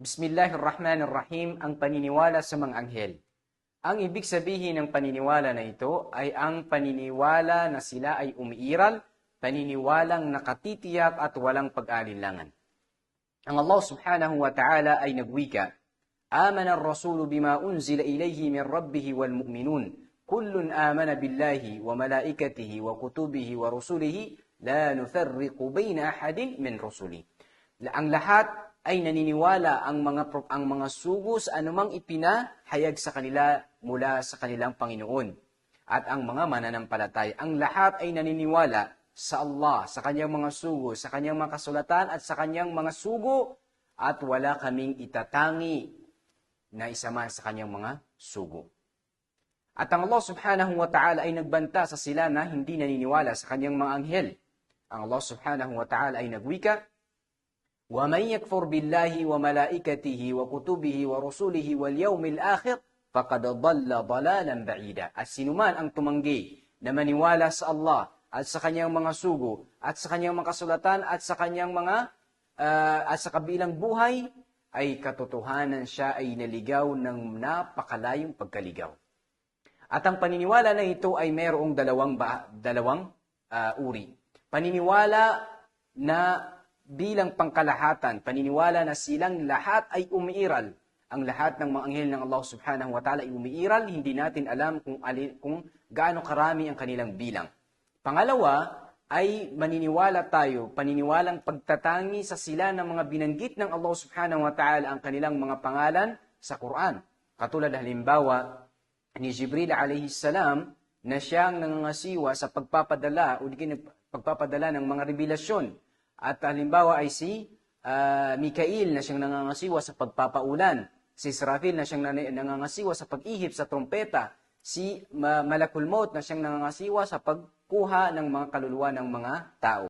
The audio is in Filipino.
Bismillahirrahmanirrahim, ang paniniwala sa mga anghel. Ang ibig sabihin ng paniniwala na ito ay ang paniniwala na sila ay umiiral, paniniwalang nakatitiyak at walang pag-alinlangan. Ang Allah subhanahu wa ta'ala ay nagwika, Amana ar-rasulu bima unzila ilayhi min rabbihi wal mu'minun. Kullun amana billahi wa malaikatihi wa kutubihi wa rusulihi la nufarriqu bayna ahadin min rusulihi. Ang lahat ay naniniwala ang mga ang mga sugo sa anumang ipinahayag sa kanila mula sa kanilang Panginoon at ang mga mananampalataya. Ang lahat ay naniniwala sa Allah, sa kanyang mga sugo, sa kanyang mga kasulatan at sa kanyang mga sugo at wala kaming itatangi na isama sa kanyang mga sugo. At ang Allah subhanahu wa ta'ala ay nagbanta sa sila na hindi naniniwala sa kanyang mga anghel. Ang Allah subhanahu wa ta'ala ay nagwika, وَمَنْ يَكْفُرْ بِاللَّهِ وَمَلَائِكَتِهِ وَكُتُبِهِ وَرُسُلِهِ وَالْيَوْمِ الْآخِرِ فَقَدْ ضَلَّ ضَلَالًا بَعِيدًا At sinuman ang tumanggi na maniwala sa Allah at sa kanyang mga sugo at sa kanyang mga kasulatan at sa kanyang mga ah, at sa kabilang buhay ay katotohanan siya ay naligaw ng napakalayong pagkaligaw. At ang paniniwala na ito ay mayroong dalawang ba, dalawang ah, uri. Paniniwala na bilang pangkalahatan, paniniwala na silang lahat ay umiiral. Ang lahat ng mga anghel ng Allah Subhanahu wa Ta'ala ay umiiral, hindi natin alam kung ali, kung gaano karami ang kanilang bilang. Pangalawa ay maniniwala tayo, paniniwalang pagtatangi sa sila ng mga binanggit ng Allah Subhanahu wa Ta'ala ang kanilang mga pangalan sa Quran. Katulad halimbawa ni Jibril alayhi salam na siyang nangangasiwa sa pagpapadala o pagpapadala ng mga revelasyon. At halimbawa ay si ah, Mikail na siyang nangangasiwa sa pagpapaulan. Si Israfil na siyang nangangasiwa sa pag-ihip sa trompeta. Si Ma- Malakul Maut na siyang nangangasiwa sa pagkuha ng mga kaluluwa ng mga tao.